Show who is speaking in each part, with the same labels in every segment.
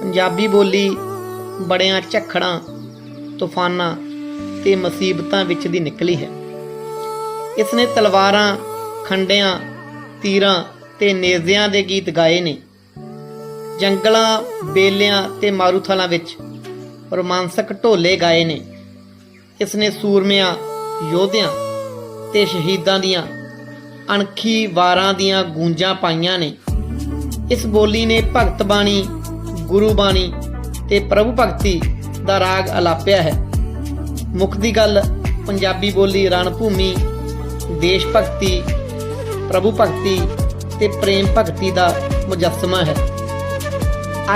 Speaker 1: ਪੰਜਾਬੀ ਬੋਲੀ, ਬੜਿਆਂ ਝੱਖੜਾਂ, ਤੂਫਾਨਾਂ ਤੇ ਮੁਸੀਬਤਾਂ ਵਿੱਚ ਦੀ ਨਿਕਲੀ ਹੈ। ਇਸ ਨੇ ਤਲਵਾਰਾਂ, ਖੰਡਿਆਂ, ਤੀਰਾਂ ਤੇ ਨੇਜ਼ਿਆਂ ਦੇ ਗੀਤ ਗਾਏ ਨੇ। ਜੰਗਲਾਂ, ਬੇਲਿਆਂ ਤੇ ਮਾਰੂਥਲਾਂ ਵਿੱਚ ਰੋਮਾਂਸਕ ਢੋਲੇ ਗਾਏ ਨੇ। ਇਸ ਨੇ ਸੂਰਮਿਆਂ, ਯੋਧਿਆਂ ਤੇ ਸ਼ਹੀਦਾਂ ਦੀਆਂ ਅਣਖੀ ਵਾਰਾਂ ਦੀਆਂ ਗੂੰਜਾਂ ਪਾਈਆਂ ਨੇ। ਇਸ ਬੋਲੀ ਨੇ ਭਗਤ ਬਾਣੀ ਗੁਰੂ ਬਾਣੀ ਤੇ ਪ੍ਰਭੂ ਭਗਤੀ ਦਾ ਰਾਗ ਅਲਾਪਿਆ ਹੈ। ਮੁੱਖ ਦੀ ਗੱਲ ਪੰਜਾਬੀ ਬੋਲੀ ਰਣ ਭੂਮੀ ਦੇਸ਼ ਭਗਤੀ, ਪ੍ਰਭੂ ਭਗਤੀ ਤੇ ਪ੍ਰੇਮ ਭਗਤੀ ਦਾ ਮੁਜੱਸਮਾ ਹੈ।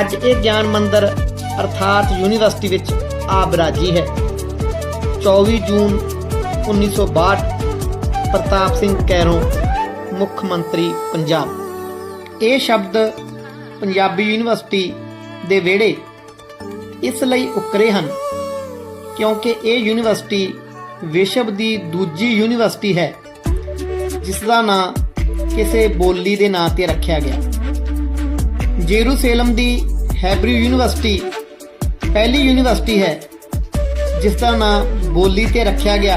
Speaker 1: ਅੱਜ ਇਹ ਗਿਆਨ ਮੰਦਰ ਅਰਥਾਤ ਯੂਨੀਵਰਸਿਟੀ ਵਿੱਚ ਆ ਬਿਰਾਜੀ ਹੈ। 24 ਜੂਨ 1962 ਪ੍ਰਤਾਪ ਸਿੰਘ ਕੈਰੋਂ, ਮੁੱਖ ਮੰਤਰੀ ਪੰਜਾਬ। ਇਹ ਸ਼ਬਦ ਪੰਜਾਬੀ ਯੂਨੀਵਰਸਿਟੀ ਦੇ ਵਿਹੜੇ ਇਸ ਲਈ ਉਕਰੇ ਹਨ, ਕਿਉਂਕਿ ਇਹ ਯੂਨੀਵਰਸਿਟੀ ਵਿਸ਼ਵ ਦੀ ਦੂਜੀ ਯੂਨੀਵਰਸਿਟੀ ਹੈ ਜਿਸ ਦਾ ਨਾਂ ਕਿਸੇ ਬੋਲੀ ਦੇ ਨਾਂ ਤੇ ਰੱਖਿਆ ਗਿਆ। ਜੇਰੂਸੇਲਮ ਦੀ ਹੈਬਰੂ ਯੂਨੀਵਰਸਿਟੀ ਪਹਿਲੀ ਯੂਨੀਵਰਸਿਟੀ ਹੈ ਜਿਸ ਦਾ ਨਾਂ ਬੋਲੀ ਤੇ ਰੱਖਿਆ ਗਿਆ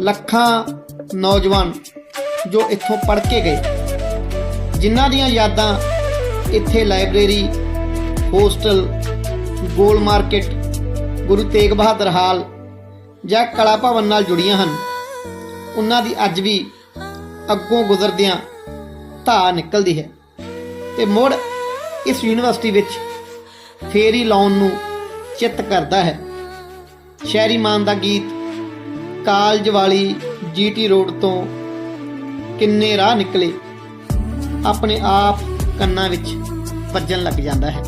Speaker 1: ਲੱਖਾਂ ਨੌਜਵਾਨ ਜੋ ਇੱਥੋਂ ਪੜ੍ਹ ਕੇ ਗਏ। ਜਿਨ੍ਹਾਂ ਦੀਆਂ ਯਾਦਾਂ ਇੱਥੇ library hostel, Gol Market, Guru Tegh Bahadur Hall ਜਾਂ ਕਲਾ ਭਵਨ ਨਾਲ ਜੁੜੀਆਂ ਹਨ। ਉਹਨਾਂ ਦੀ ਅੱਜ ਵੀ ਅੱਗੋਂ ਗੁਜ਼ਰਦਿਆਂ ਧਾ ਨਿਕਲਦੀ ਹੈ ਤੇ ਮੁੜ ਇਸ ਯੂਨੀਵਰਸਿਟੀ ਵਿੱਚ ਫੇਰੀ ਲਾਉਣ ਨੂੰ ਚਿੱਤ ਕਰਦਾ ਹੈ। ਸ਼ਹਿਰੀ ਮਾਨ ਦਾ ਗੀਤ, ਕਾਲਜ ਵਾਲੀ ਜੀਟੀ ਰੋਡ ਤੋਂ ਕਿੰਨੇ ਰਾਹ ਨਿਕਲੇ, ਆਪਣੇ ਆਪ ਕੰਨਾਂ ਵਿੱਚ ਵੱਜਣ ਲੱਗ ਜਾਂਦਾ ਹੈ।